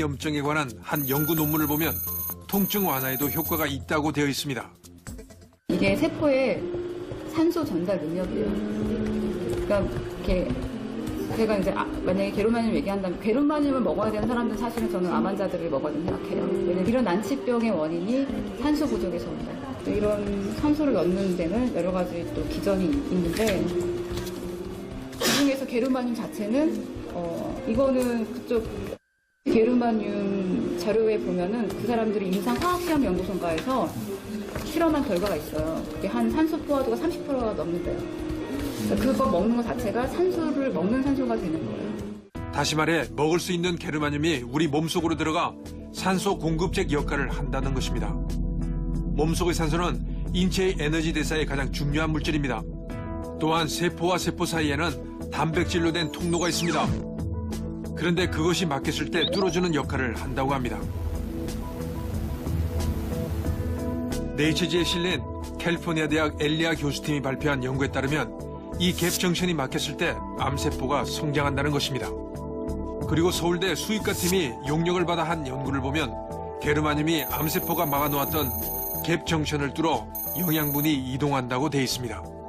염증에 관한 한 연구 논문을 보면 통증 완화에도 효과가 있다고 되어 있습니다. 이게 세포의 산소 전달 능력이에요. 그러니까 제가 이제 아- 만약에 게르마늄 얘기한다면 게르마늄을 먹어야 되는 사람들은 사실은 저는 암 환자들을 먹어야 된다고 생각해요. 왜냐면 이런 난치병의 원인이 산소 부족에서 온다. 이런 산소를 넣는 데는 여러 가지 또 기전이 있는데 그중에서 게르마늄 자체는 어 이거는 그쪽 게르마늄 자료에 보면은 그 사람들이 임상 화학시험 연구소인가에서 실험한 결과가 있어요. 그게 한 산소 포화도가 30%가 넘는데요. 그러니까 그거 먹는 것 자체가 산소를 먹는 산소가 되는 거예요. 다시 말해 먹을 수 있는 게르마늄이 우리 몸속으로 들어가 산소 공급책 역할을 한다는 것입니다. 몸속의 산소는 인체의 에너지 대사에 가장 중요한 물질입니다. 또한 세포와 세포 사이에는 단백질로 된 통로가 있습니다. 그런데 그것이 막혔을 때 뚫어주는 역할을 한다고 합니다. 네이처지에 실린 캘리포니아 대학 엘리아 교수팀이 발표한 연구에 따르면 이 갭 정션이 막혔을 때 암세포가 성장한다는 것입니다. 그리고 서울대 수의과 팀이 용역을 받아 한 연구를 보면 게르마늄이 암세포가 막아놓았던 갭 정션을 뚫어 영양분이 이동한다고 돼 있습니다.